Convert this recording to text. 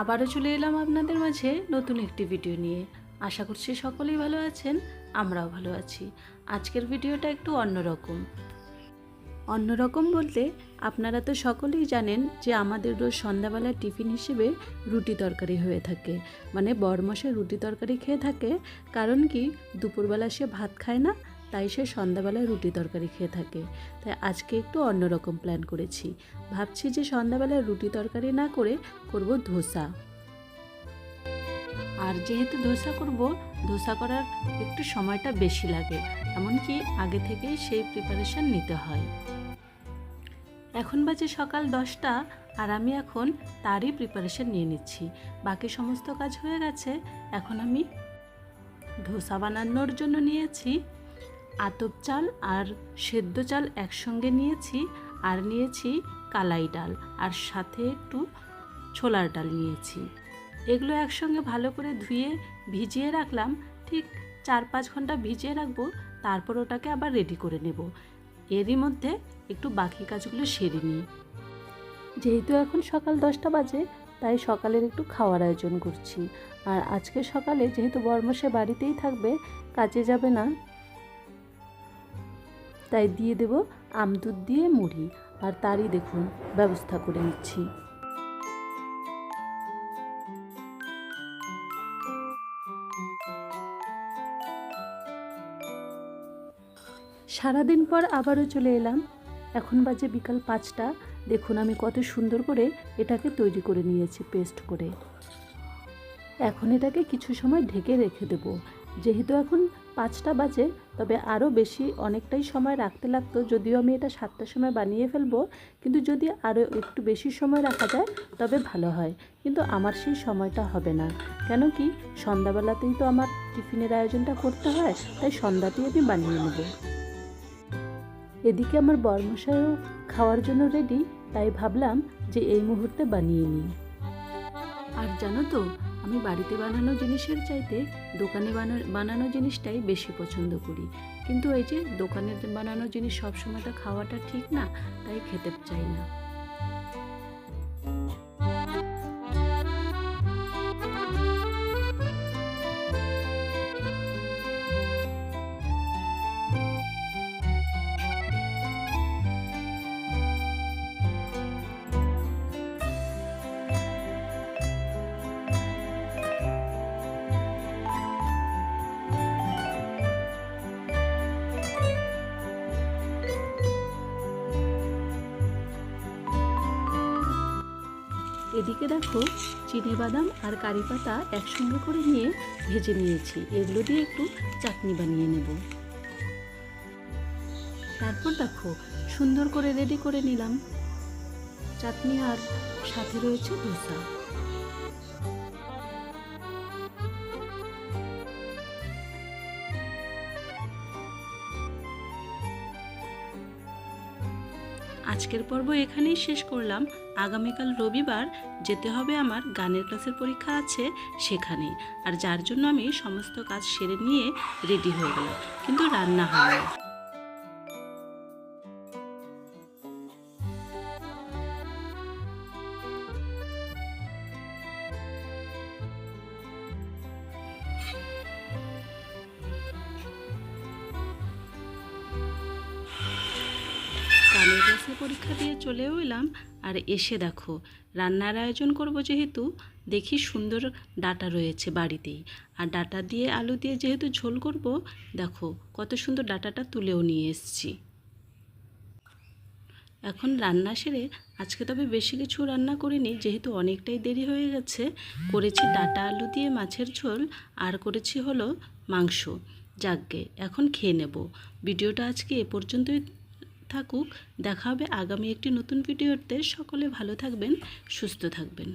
আবারও চলে এলাম আপনাদের মাঝে নতুন একটি ভিডিও নিয়ে। আশা করছি সকলেই ভালো আছেন, আমরাও ভালো আছি। আজকের ভিডিওটা একটু অন্যরকম। অন্যরকম বলতে আপনারা তো সকলেই জানেন যে আমাদের রোজ সন্ধ্যাবেলা টিফিন হিসেবে রুটি তরকারি হয়ে থাকে। মানে বরমশে রুটি তরকারি খেয়ে থাকে, কারণ কি? দুপুরবেলা সে ভাত খায় না তাই সে সন্ধ্যাবেলায় রুটি তরকারি খেয়ে থাকে। তাই আজকে একটু অন্যরকম প্ল্যান করেছি। ভাবছি যে সন্ধ্যাবেলায় রুটি তরকারি না করে করব ধোসা। আর যেহেতু ধোসা করব, ধোসা করার একটু সময়টা বেশি লাগে। এমনকি আগে থেকেই সেই প্রিপারেশন নিতে হয়। এখন বাজে সকাল দশটা আর আমি এখন তারই প্রিপারেশন নিয়ে নিচ্ছি। বাকি সমস্ত কাজ হয়ে গেছে, এখন আমি ধোসা বানানোর জন্য নিয়েছি। আতপ চাল আর সেদ্ধ চাল একসঙ্গে নিয়েছি, আর নিয়েছি কালাই ডাল, আর সাথে একটু ছোলার ডাল নিয়েছি। এগুলো একসঙ্গে ভালো করে ধুয়ে ভিজিয়ে রাখলাম, ঠিক চার পাঁচ ঘণ্টা ভিজিয়ে রাখব, তারপর ওটাকে আবার রেডি করে নেব। এরই মধ্যে একটু বাকি কাজগুলো সেরে নিই। যেহেতু এখন সকাল দশটা বাজে, তাই সকালের একটু খাওয়ার আয়োজন করছি। আর আজকে সকালে যেহেতু বর্মশে বাড়িতেই থাকবে, কাজে যাবে না তাই দিয়ে দেব আমদুধ দিয়ে মুড়ি। আর তারই দেখুন, ব্যবস্থা করে নিচ্ছি। সারাদিন পর আবারও চলে এলাম। এখন বাজে বিকাল পাঁচটা। দেখুন, আমি কত সুন্দর করে এটাকে তৈরি করে নিয়েছি, পেস্ট করে। এখন এটাকে কিছু সময় ঢেকে রেখে দেব। যেহেতু এখন পাঁচটা বাজে, তবে আরও বেশি অনেকটাই সময় রাখতে লাগতো। যদিও আমি এটা সাতটার সময় বানিয়ে ফেলব, কিন্তু যদি আরও একটু বেশি সময় রাখা যায়, তবে ভালো হয়। কিন্তু আমার সেই সময়টা হবে না। কেন কি, সন্ধ্যাবেলাতেই তো আমার টিফিনের আয়োজনটা করতে হয়, তাই সন্ধ্যাতেই আমি বানিয়ে নেব। এদিকে আমার বর্মশায়ও খাওয়ার জন্য রেডি তাই ভাবলাম যে এই মুহূর্তে বানিয়ে নিই। আর জানো তো আমি বাড়িতে বানানো জিনিসের চাইতে দোকানে বানা- বানানো জিনিসটাই বেশি পছন্দ করি। কিন্তু এই যে দোকানে বানানো জিনিস সবসময় তো খাওয়াটা ঠিক না, তাই খেতে চাই না। এদিকে দেখো, চিনে বাদাম আর কারি পাতা একসঙ্গে করে নিয়ে ভেজে নিয়েছি। এগুলো দিয়ে একটু চাটনি বানিয়ে নেব। তারপর দেখো, সুন্দর করে রেডি করে নিলাম। চাটনি আর সাথে রয়েছে ধোসা। আজকের পর্ব এখানেই শেষ করলাম। আগামীকাল রবিবার যেতে হবে আমার গানের ক্লাসের পরীক্ষা আছে সেখানে। আর যার জন্য আমি সমস্ত কাজ সেরে নিয়ে রেডি হয়ে গেলাম। কিন্তু রান্না হয়নি। ক্লাসে পরীক্ষা দিয়ে চলেও এলাম। আর এসে দেখো, রান্নার আয়োজন করব যেহেতু, দেখি সুন্দর ডাটা রয়েছে বাড়িতেই। আর ডাটা দিয়ে আলু দিয়ে যেহেতু ঝোল করব, দেখো কত সুন্দর ডাটাটা তুলেও নিয়ে এসেছি। এখন রান্না সেরে, আজকে তবে বেশি কিছু রান্না করিনি, যেহেতু অনেকটাই দেরি হয়ে গেছে, করেছি ডাটা আলু দিয়ে মাছের ঝোল, আর করেছি হলো মাংস। যাকগে এখন খেয়ে নেব। ভিডিওটা আজকে এ পর্যন্তই। থাকুক দেখা হবে আগামী একটি নতুন ভিডিওতে। সকলে ভালো থাকবেন সুস্থ থাকবেন।